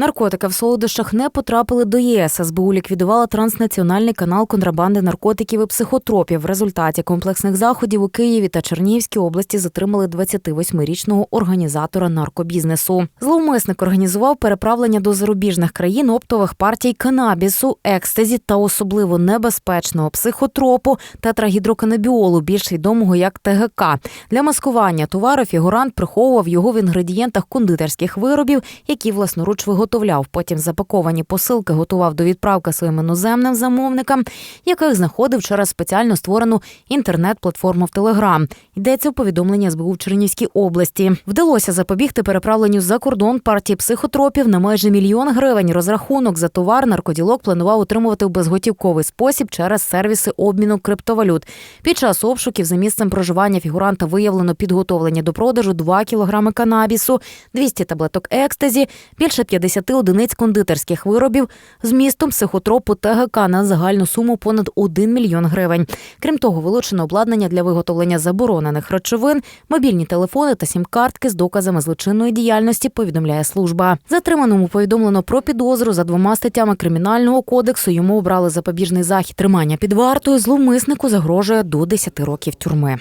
Наркотики в солодощах не потрапили до ЄС. СБУ ліквідувала транснаціональний канал контрабанди наркотиків і психотропів. В результаті комплексних заходів у Києві та Чернігівській області затримали 28-річного організатора наркобізнесу. Зловмисник організував переправлення до зарубіжних країн оптових партій канабісу, екстазі та особливо небезпечного психотропу тетрагідроканабіолу, більш відомого як ТГК. Для маскування товару фігурант приховував його в інгредієнтах кондитерських виробів, які власноруч виготовляв. Потім запаковані посилки готував до відправки своїм іноземним замовникам, яких знаходив через спеціально створену інтернет-платформу в Телеграм. Йдеться у повідомлення СБУ в Чернігівській області. Вдалося запобігти переправленню за кордон партії психотропів на майже мільйон гривень. Розрахунок за товар наркоділок планував отримувати в безготівковий спосіб через сервіси обміну криптовалют. Під час обшуків за місцем проживання фігуранта виявлено підготовлені до продажу 2 кілограми канабісу, 200 таблеток екстазі, більше 50 одиниць кондитерських виробів з містом психотропу ТГК на загальну суму понад 1 мільйон гривень. Крім того, вилучено обладнання для виготовлення заборонених речовин, мобільні телефони та сім-картки з доказами злочинної діяльності. Повідомляє служба. Затриманому повідомлено про підозру за двома статтями кримінального кодексу. Йому обрали запобіжний захід тримання під вартою. Зловмиснику загрожує до 10 років тюрми.